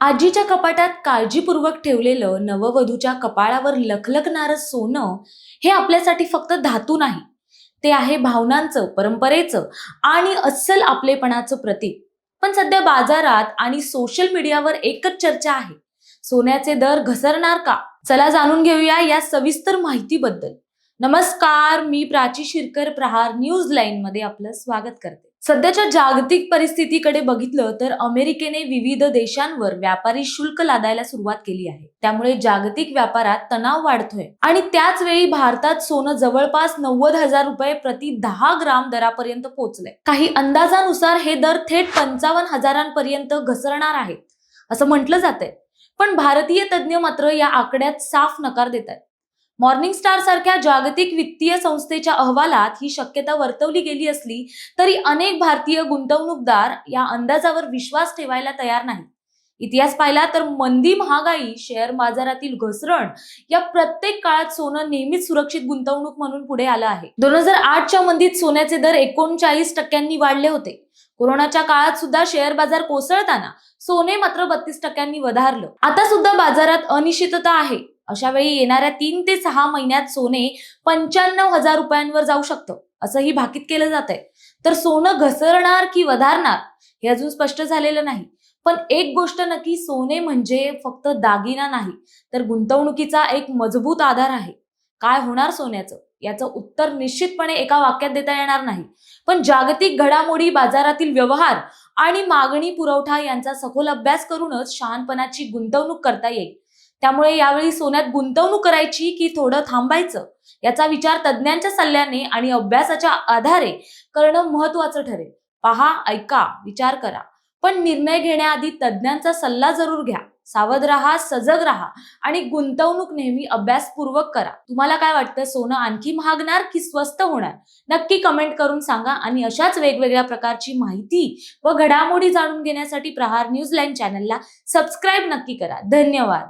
आजीच्या कपाटात काळजीपूर्वक ठेवलेलं नववधूच्या कपाळावर लखलखणारं सोनं हे आपल्यासाठी फक्त धातू नाही. ते आहे भावनांचं परंपरेचं आणि अस्सल आपलेपणाचं प्रतीक. पण सध्या बाजारात आणि सोशल मीडियावर एकच चर्चा आहे. सोन्याचे दर घसरणार का? चला जाणून घेऊया या सविस्तर माहितीबद्दल. नमस्कार मी प्राची शिरकर प्रहार न्यूज लाईन मध्ये आपलं स्वागत करते. सध्याच्या जागतिक परिस्थितीकडे बघितलं तर अमेरिकेने विविध देशांवर व्यापारी शुल्क लादायला सुरुवात केली आहे. त्यामुळे जागतिक व्यापारात तणाव वाढतोय. आणि त्याच वेळी भारतात सोनं जवळपास नव्वद हजार रुपये प्रति दहा ग्राम दरापर्यंत पोहोचलंय काही अंदाजानुसार हे दर थेट पंचावन्न हजारांपर्यंत घसरणार आहेत असं म्हटलं जातंय. पण भारतीय तज्ज्ञ मात्र या आकड्यात साफ नकार देत आहेत मॉर्निंग स्टार सारख्या जागतिक वित्तीय संस्थेच्या अहवालात ही शक्यता वर्तवली गेली असली तरी अनेक भारतीय गुंतवणूकदार या अंदाजावर विश्वास ठेवायला तयार नाही इतिहास पाहिला तर मंदी महागाई शेअर बाजारातील घसरण या प्रत्येक काळात सोनं नेहमीच सुरक्षित गुंतवणूक म्हणून पुढे आलं आहे. दोन हजार आठच्या मंदीत सोन्याचे दर एकोणचाळीस टक्क्यांनी वाढले होते. कोरोनाच्या काळात सुद्धा शेअर बाजार कोसळताना सोने मात्र बत्तीस टक्क्यांनी वधारलं. आता सुद्धा बाजारात अनिश्चितता आहे. अशा वेळी येणाऱ्या तीन ते सहा महिन्यात सोने पंच्याण्णव हजार रुपयांवर जाऊ शकतं असंही भाकीत केलं जात आहे तर सोनं घसरणार की वधारणार हे अजून स्पष्ट झालेलं नाही. पण एक गोष्ट नक्की सोने म्हणजे फक्त दागिना नाही तर गुंतवणुकीचा एक मजबूत आधार आहे. काय होणार सोन्याचं? याचं उत्तर निश्चितपणे एका वाक्यात देता येणार नाही. पण जागतिक घडामोडी बाजारातील व्यवहार आणि मागणी पुरवठा यांचा सखोल अभ्यास करूनच शहाणपणाची गुंतवणूक करता येईल. त्यामुळे यावेळी सोन्यात गुंतवणूक करायची की थोडं थांबायचं? याचा विचार तज्ज्ञांच्या सल्ल्याने आणि अभ्यासाच्या आधारे करणं महत्वाचं ठरेल. पहा ऐका विचार करा. पण निर्णय घेण्याआधी तज्ज्ञांचा सल्ला जरूर घ्या. सावध राहा सजग राहा आणि गुंतवणूक नेहमी अभ्यासपूर्वक करा. तुम्हाला काय वाटतं? सोनं आणखी महागणार की स्वस्त होणार? नक्की कमेंट करून सांगा आणि अशाच वेगवेगळ्या प्रकारची माहिती व घडामोडी जाणून घेण्यासाठी प्रहार न्यूज लाईन चॅनलला सबस्क्राईब नक्की करा. धन्यवाद.